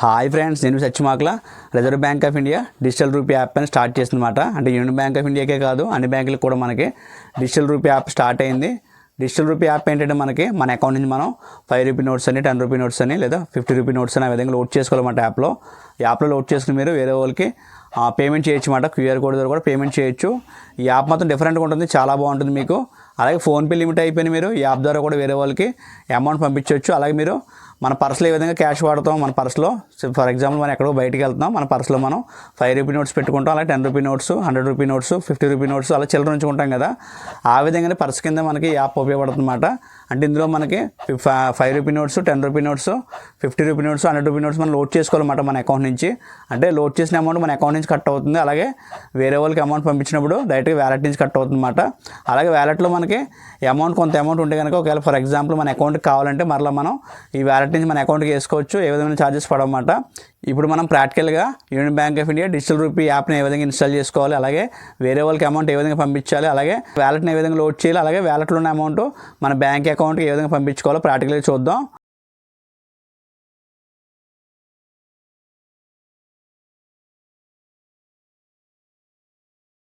Hi friends నేను Satyamakala reserve bank of India digital rupee app అని start చేసిందన్నమాట. అంటే యూనియన్ బ్యాంక్ ఆఫ్ ఇండియాకే కాదు అన్ని బ్యాంకులకు కూడా మనకి డిజిటల్ రూపీ యాప్ స్టార్ట్ అయింది. డిజిటల్ రూపీ యాప్ ఏంటంటే మనకి మన అకౌంట్ నుంచి మనం ఫైవ్ రూపీ నోట్స్ అని టెన్ రూపీ నోట్స్ అని లేదా ఫిఫ్టీ రూపీ నోట్స్ అని ఆ విధంగా లోడ్ చేసుకోవాలన్నమాట యాప్లో యాప్లో లోడ్ చేసుకుని మీరు వేరే వాళ్ళకి పేమెంట్ చేయొచ్చు అన్నమాట క్యూఆర్ కోడ్ ద్వారా కూడా పేమెంట్ చేయొచ్చు. ఈ యాప్ మాత్రం డిఫరెంట్గా ఉంటుంది చాలా బాగుంటుంది మీకు. అలాగే ఫోన్పే లిమిట్ అయిపోయిన మీరు ఈ యాప్ ద్వారా కూడా వేరే వాళ్ళకి అమౌంట్ పంపించవచ్చు. అలాగే మీరు మన పర్సులో ఏ విధంగా క్యాష్ వాడతాం మన పర్సులో. ఫర్ ఎగ్జాంపుల్ మనం ఎక్కడో బయటికి వెళ్తున్నాం మన పర్సులో మనం ఫైవ్ రూపీ నోట్స్ పెట్టుకుంటాం అలా ten rupee notes hundred rupee notes fifty rupee notes అలా చిల్లర ఉంచుకుంటాం కదా. ఆ విధంగానే పర్స్ కింద మనకి యాప్ ఉపయోగపడుతుందన్నమాట. అంటే ఇందులో మనకి five rupee notes ten rupee notes fifty rupee notes hundred rupee notes మనం లోడ్ చేసుకోవాలన్నమాట మన అకౌంట్ నుంచి. అంటే లోడ్ చేసిన అమౌంట్ మన అకౌంట్ నుంచి కట్ అవుతుంది. అలాగే వేరే వాళ్ళకి అమౌంట్ పంపించినప్పుడు డైరెక్ట్గా వ్యాలెట్ నుంచి కట్ అవుతుంది అనమాట అలాగే వ్యాలెట్లో మనకి అమౌంట్ కొంత అమౌంట్ ఉంటే కనుక ఒకవేళ ఫర్ ఎగ్జాంపుల్ మన అకౌంట్కి కావాలంటే మరలా మనం ఈ వ్యాలెట్ నుంచి మన అకౌంట్కి వేసుకోవచ్చు ఏ విధమైన ఛార్జెస్ పడవన్నమాట. ఇప్పుడు మనం ప్రాక్టికల్గా union bank of India digital rupee యాప్ని ఏ విధంగా ఇన్స్టాల్ చేసుకోవాలి అలాగే వేరే వాళ్ళకి అమౌంట్ ఏ విధంగా పంపించాలి అలాగే వ్యాలెట్ని ఏ విధంగా లోడ్ చేయాలి అలాగే వ్యాలెట్లో ఉన్న అమౌంట్ మన బ్యాంక్ అకౌంట్కి ఏ విధంగా పంపించుకోవాలో ప్రాక్టికల్గా చూద్దాం.